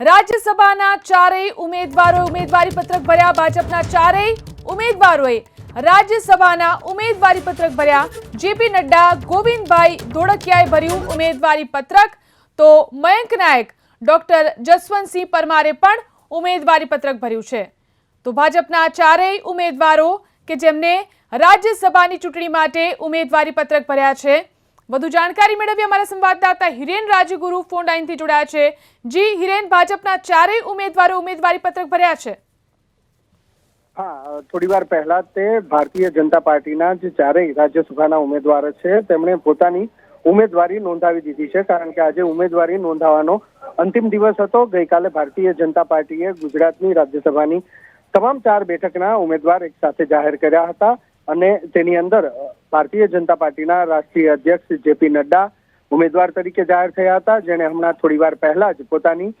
રાજ્યસભાના ચારેય ઉમેદવારોએ ઉમેદવારી પત્રક ભર્યા, ભાજપના ચારેય ઉમેદવારોએ રાજ્યસભાના ઉમેદવારી પત્રક ભર્યા. જેપી નડ્ડા, ગોવિંદભાઈ ધોળકિયાએ ભર્યું ઉમેદવારી પત્રક તો મયંક નાયક, ડોક્ટર જસવંતસિંહ પરમારે પણ ઉમેદવારી પત્રક ભર્યું છે. તો ભાજપના ચારેય ઉમેદવારો કે જેમને રાજ્યસભાની ચૂંટણી માટે ઉમેદવારી પત્રક ભર્યા છે વધુ જાણકારી મેળવી અમારા સંવાદદાતા હિરેન રાજગુરુ ફોન લાઈનથી જોડાયા છે. જી, હિરેન, ભાજપના ચારેય ઉમેદવારો ઉમેદવારી પત્રક ભર્યા છે. હા થોડી વાર પહેલા તે ભારતીય જનતા પાર્ટીના જે ચારેય રાજ્યસભાના ઉમેદવારો છે, તેમણે પોતાની ઉમેદવારી નોંધાવી દીધી છે, કારણ કે આજે ઉમેદવારી નોંધાવવાનો અંતિમ દિવસ હતો. ગઈકાલે ભારતીય જનતા પાર્ટીએ ગુજરાતની રાજ્યસભાની તમામ ચાર બેઠકના ઉમેદવાર એક સાથે જાહેર કર્યા હતા. અને તેની અંદર ભારતીય જનતા પાર્ટીના રાષ્ટ્રીય અધ્યક્ષ જેપી નડ્ડા ઉમેદવાર તરીકે જાહેર થયા હતા. જેણે હમણાં થોડી વાર પહેલા જ પોતાની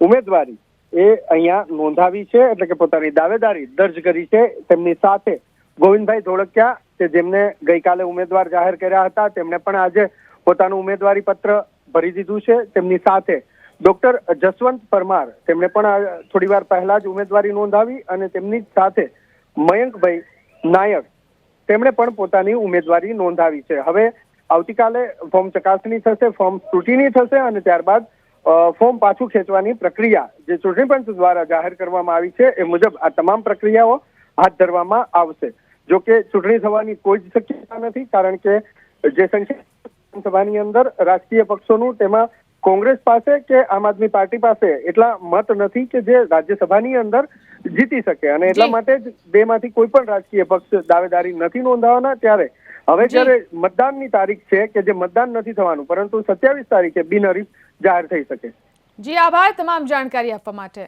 ઉમેદવારી એ અહીંયા નોંધાવી છે, એટલે કે પોતાની દાવેદારી દર્જ કરી છે. તેમની સાથે ગોવિંદભાઈ ધોળકિયા કે જેમને ગઈકાલે ઉમેદવાર જાહેર કર્યા હતા, તેમણે પણ આજે પોતાનું ઉમેદવારી પત્ર ભરી દીધું છે. તેમની સાથે ડોક્ટર જસવંત પરમાર, તેમણે પણ થોડી વાર પહેલા જ ઉમેદવારી નોંધાવી અને તેમની સાથે મયંકભાઈ નાયક તેમણે પણ પોતાની ઉમેદવારી નોંધાવી છે. હવે આવતીકાલે ફોર્મ ચકાસણી થશે, ફોર્મ સ્ક્રુટિની થશે અને ત્યારબાદ ફોર્મ પાછું ખેંચવાની પ્રક્રિયા જે ચૂંટણી પંચ દ્વારા જાહેર કરવામાં આવી છે, એ મુજબ આ તમામ પ્રક્રિયાઓ હાથ ધરવામાં આવશે. જો કે ચૂંટણી થવાની કોઈ જ શક્યતા નથી, કારણ કે જે સંખ્યા વિધાનસભાની અંદર રાજકીય પક્ષોનું, તેમાં કોંગ્રેસ પાસે કે આમ આદમી પાર્ટી પાસે એટલા મત નથી કે જે રાજ્યસભાની અંદર જીતી શકે. અને એટલા માટે જ બેમાંથી કોઈ પણ રાજકીય પક્ષ દાવેદારી નથી નોંધાવવાના ત્યારે હવે જયારે જ્યારે મતદાનની તારીખ છે કે જે મતદાન નથી થવાનું પરંતુ સત્યાવીસ તારીખે બિનહરીફ જાહેર થઈ શકે. જી આભાર તમામ જાણકારી આપવા માટે.